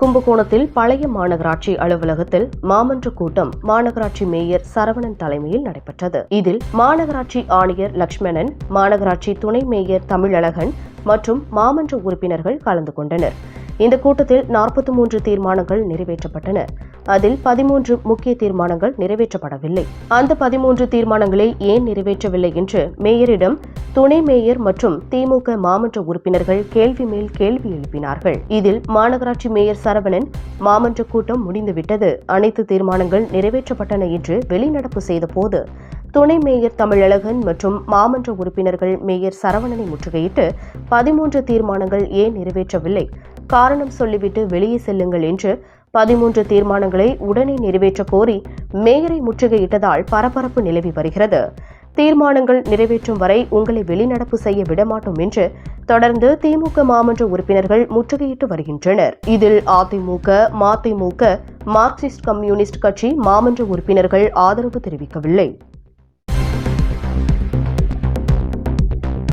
கும்பகோணத்தில் பழைய மாநகராட்சி அலுவலகத்தில் மாமன்ற கூட்டம் மாநகராட்சி மேயர் சரவணன் தலைமையில் நடைபெற்றது. இதில் மாநகராட்சி ஆணையர் லட்சுமணன் மாநகராட்சி துணை மேயர் தமிழழகன் மற்றும் மாமன்ற உறுப்பினர்கள் கலந்து கொண்டனர். இந்த கூட்டத்தில் நாற்பத்தி மூன்று தீர்மானங்கள் நிறைவேற்றப்பட்டன. அதில் பதிமூன்று முக்கிய தீர்மானங்கள் நிறைவேற்றப்படவில்லை. அந்த பதிமூன்று தீர்மானங்களை ஏன் நிறைவேற்றவில்லை என்று மேயரிடம் துணை மேயர் மற்றும் திமுக மாமன்ற உறுப்பினர்கள் கேள்வி மேல் கேள்வி எழுப்பினார்கள். இதில் மாநகராட்சி மேயர் சரவணன் மாமன்ற கூட்டம் முடிந்துவிட்டது. அனைத்து தீர்மானங்கள் நிறைவேற்றப்பட்டன என்று வெளிநடப்பு செய்தபோது துணை மேயர் தமிழழகன் மற்றும் மாமன்ற உறுப்பினர்கள் மேயர் சரவணனை முற்றுகையிட்டு பதிமூன்று தீர்மானங்கள் ஏன் நிறைவேற்றவில்லை? காரணம் சொல்லிவிட்டு வெளியே செல்லுங்கள் என்று பதிமூன்று தீர்மானங்களை உடனே நிறைவேற்ற கோரி மேயரை முற்றுகையிட்டதால் பரபரப்பு நிலவி வருகிறது. தீர்மானங்கள் நிறைவேற்றும் வரை உங்களை வெளிநடப்பு செய்ய விடமாட்டோம் என்று தொடர்ந்து திமுக மாமன்ற உறுப்பினர்கள் முற்றுகையிட்டு வருகின்றனர். இதில் அதிமுக மதிமுக மார்க்சிஸ்ட் கம்யூனிஸ்ட் கட்சி மாமன்ற உறுப்பினர்கள் ஆதரவு தெரிவிக்கவில்லை.